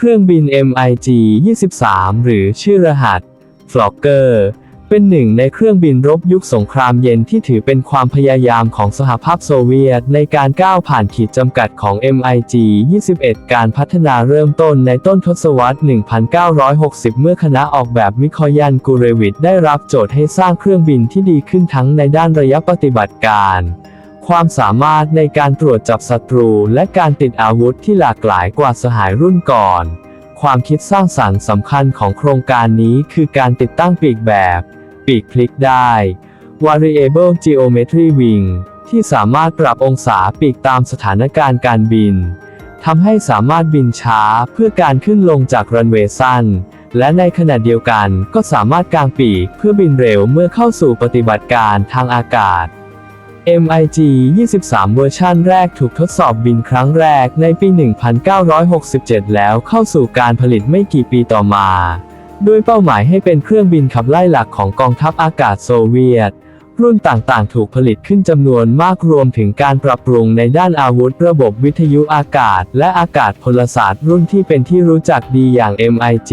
เครื่องบิน MiG 23 หรือชื่อรหัส Flocker เป็นหนึ่งในเครื่องบินรบยุคสงครามเย็นที่ถือเป็นความพยายามของสหภาพโซเวียตในการก้าวผ่านขีดจำกัดของ MiG 21 การพัฒนาเริ่มต้นในต้นทศวรรษ 1960 เมื่อคณะออกแบบมิคอยันกูเรวิทได้รับโจทย์ให้สร้างเครื่องบินที่ดีขึ้นทั้งในด้านระยะปฏิบัติการ ความสามารถในการตรวจจับศัตรู และการติดอาวุธที่หลากหลายกว่าสหายรุ่นก่อน ความคิดสร้างสรรค์สำคัญของโครงการนี้คือการติดตั้งปีกแบบ ปีกพลิกได้ Variable Geometry Wing ที่สามารถปรับองศาปีกตามสถานการณ์การบินทำให้สามารถบินช้าเพื่อการขึ้นลงจากรันเวย์สั้น และในขณะเดียวกันก็สามารถกางปีกเพื่อบินเร็วเมื่อเข้าสู่ปฏิบัติการทางอากาศ MiG 23 เวอร์ชันแรกถูกทดสอบบินครั้งแรกในปี 1967 แล้วเข้าสู่การผลิตไม่กี่ปีต่อมา ด้วยเป้าหมายให้เป็นเครื่องบินขับไล่หลักของกองทัพอากาศโซเวียต รุ่นต่างๆ ถูกผลิตขึ้นจำนวนมากรวมถึงการปรับปรุงในด้านอาวุธระบบวิทยุอากาศ และอากาศพลศาสตร์รุ่นที่เป็นที่รู้จักดีอย่าง MiG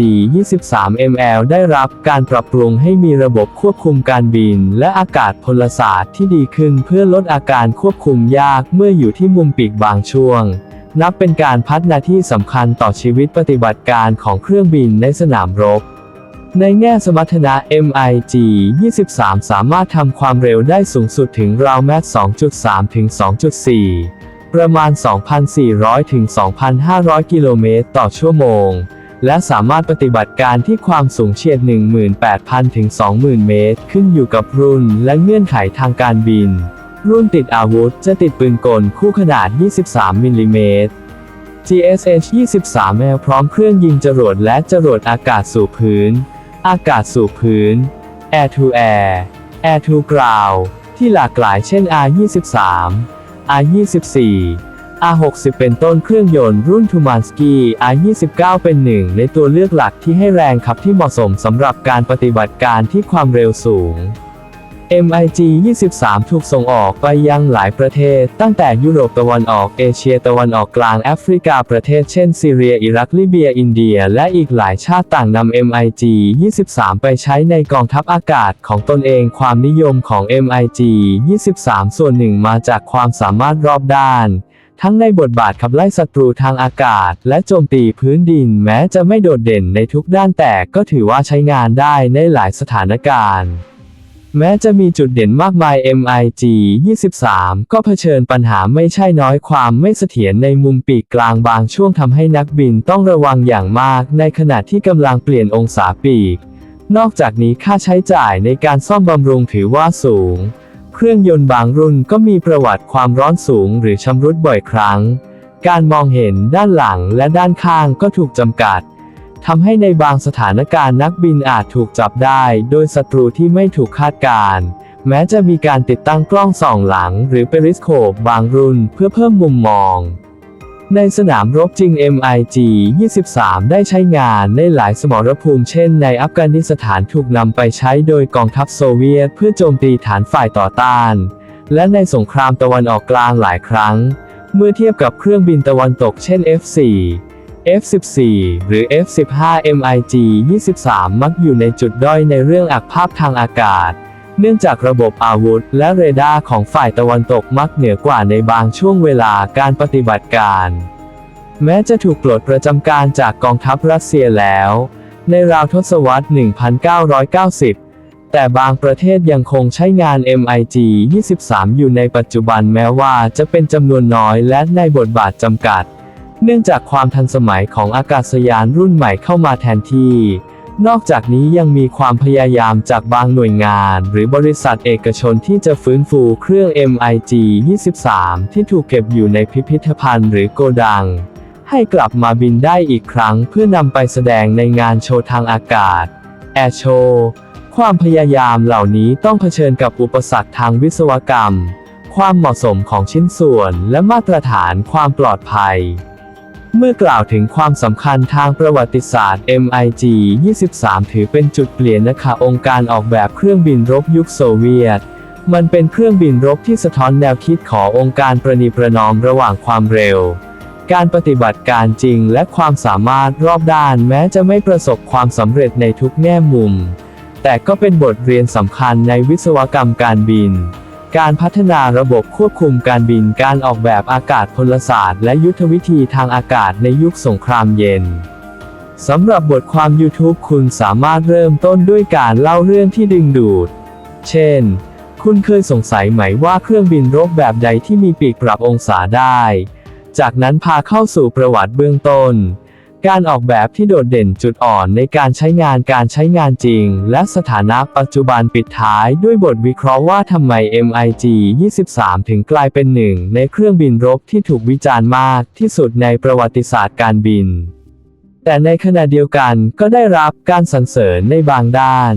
23 ML ได้รับการปรับปรุงให้มีระบบควบคุมการบิน และอากาศพลศาสตร์ที่ดีขึ้นเพื่อลดอาการควบคุมยากเมื่ออยู่ที่มุมปีกบางช่วงนับเป็นการพัฒนาที่สำคัญต่อชีวิตปฏิบัติการของเครื่องบินในสนามรบ ในแง่สมรรถนะ MiG 23 สามารถทำความเร็วได้สูงสุดถึงราวแมต2.3 ถึง 2.4 ประมาณ 2,400 ถึง 2,500 กิโลเมตรต่อชั่วโมง และสามารถปฏิบัติการที่ความสูงเฉียด 18,000 ถึง 20,000 เมตร ขึ้นอยู่กับรุ่นและเงื่อนไขทางการบิน รุ่นติดอาวุธจะติดปืนกลคู่ขนาด 23 มิลลิเมตร GSH 23 L พร้อมเครื่องยิงจรวดและจรวดอากาศสู่พื้น อากาศสู่พื้น Air to Air Air to Ground ที่หลากหลายเช่น R23 R24 R60 เป็นต้นเครื่องยนต์รุ่นทูมานสกี R29 เป็นหนึ่งในตัวเลือกหลักที่ให้แรงขับที่เหมาะสมสำหรับการปฏิบัติการที่ความเร็วสูง MiG 23 ถูกส่งออกไปยังหลายประเทศ ตั้งแต่ยุโรปตะวันออกเอเชียตะวันออกกลางแอฟริกาประเทศเช่นซีเรีย อิรัก ลิเบีย อินเดีย และอีกหลายชาติต่างนำ MiG 23 ไปใช้ในกองทัพอากาศของตนเองความนิยมของ MiG 23 ส่วนหนึ่งมาจากความสามารถรอบด้านทั้งในบทบาทขับไล่ศัตรูทางอากาศ และโจมตีพื้นดินแม้จะไม่โดดเด่นในทุกด้านแต่ก็ถือว่าใช้งานได้ในหลายสถานการณ์ แม้จะมีจุดเด่นมากมาย MiG 23 ก็เผชิญปัญหาไม่ใช่น้อยความไม่เสถียรในมุมปีกกลางบางช่วงทำให้นักบินต้องระวังอย่างมากในขณะที่กำลังเปลี่ยนองศาปีก นอกจากนี้ค่าใช้จ่ายในการซ่อมบำรุงถือว่าสูง เครื่องยนต์บางรุ่นก็มีประวัติความร้อนสูงหรือชำรุดบ่อยครั้ง การมองเห็นด้านหลังและด้านข้างก็ถูกจำกัด ทำให้ในบางสถานการณ์นักบินอาจถูกจับได้ โดยศัตรูที่ไม่ถูกคาดการณ์แม้จะมีการติดตั้งกล้องส่องหลัง หรือเปริสโคปบางรุ่นเพื่อเพิ่มมุมมอง ในสนามรบจริง MiG 23 ได้ใช้งานในหลายสมรภูมิเช่นในอัฟกานิสถานถูกนำไปใช้โดยกองทัพโซเวียตเพื่อโจมตีฐานฝ่ายต่อต้าน และในสงครามตะวันออกกลางหลายครั้ง เมื่อเทียบกับเครื่องบินตะวันตกเช่น F4 F14 หรือ F15 MiG 23 มักอยู่ในจุดด้อยในเรื่องอักภาพทางอากาศ เนื่องจากระบบอาวุธ และเรดาร์ของฝ่ายตะวันตกมักเหนือกว่าในบางช่วงเวลาการปฏิบัติการ แม้จะถูกปลดประจำการจากกองทัพรัสเซียแล้ว ในราวทศวรรษ 1990แต่บางประเทศยังคงใช้งาน MiG 23 อยู่ในปัจจุบันแม้ว่าจะเป็นจำนวนน้อยและในบทบาทจำกัด เนื่องจากความทันสมัยของอากาศยานรุ่นใหม่เข้ามาแทนที่ นอกจากนี้ยังมีความพยายามจากบางหน่วยงาน หรือบริษัทเอกชนที่จะฟื้นฟูเครื่อง MiG 23 ที่ถูกเก็บอยู่ในพิพิธภัณฑ์หรือโกดัง ให้กลับมาบินได้อีกครั้งเพื่อนำไปแสดงในงานโชว์ทางอากาศ Air Show ความพยายามเหล่านี้ต้องเผชิญกับอุปสรรคทางวิศวกรรม ความเหมาะสมของชิ้นส่วนและมาตรฐานความปลอดภัย เมื่อกล่าวถึงความสำคัญทางประวัติศาสตร์ MiG 23 ถือเป็นจุดเปลี่ยนนะคะองค์การออกแบบเครื่องบินรบยุคโซเวียต มันเป็นเครื่องบินรบที่สะท้อนแนวคิดขององค์การประนีประนอมระหว่างความเร็ว การปฏิบัติการจริงและความสามารถรอบด้านแม้จะไม่ประสบความสำเร็จในทุกแง่มุม แต่ก็เป็นบทเรียนสำคัญในวิศวกรรมการบิน การพัฒนาระบบควบคุมการบินการออกแบบอากาศพลศาสตร์ และยุทธวิธีทางอากาศในยุคสงครามเย็นสำหรับบทความ YouTube คุณสามารถเริ่มต้นด้วยการเล่าเรื่องที่ดึงดูด เช่น คุณเคยสงสัยไหมว่าเครื่องบินรบแบบใดที่มีปีกปรับองศาได้ จากนั้นพาเข้าสู่ประวัติเบื้องต้น การออกแบบที่โดดเด่นจุดอ่อนในการใช้งานการใช้งานจริง และสถานะปัจจุบันปิดท้ายด้วยบทวิเคราะห์ว่าทำไม MiG 23 ถึงกลายเป็นหนึ่งในเครื่องบินรบที่ถูกวิจารณ์มากที่สุดในประวัติศาสตร์การบิน แต่ในขณะเดียวกันก็ได้รับการสรรเสริญในบางด้าน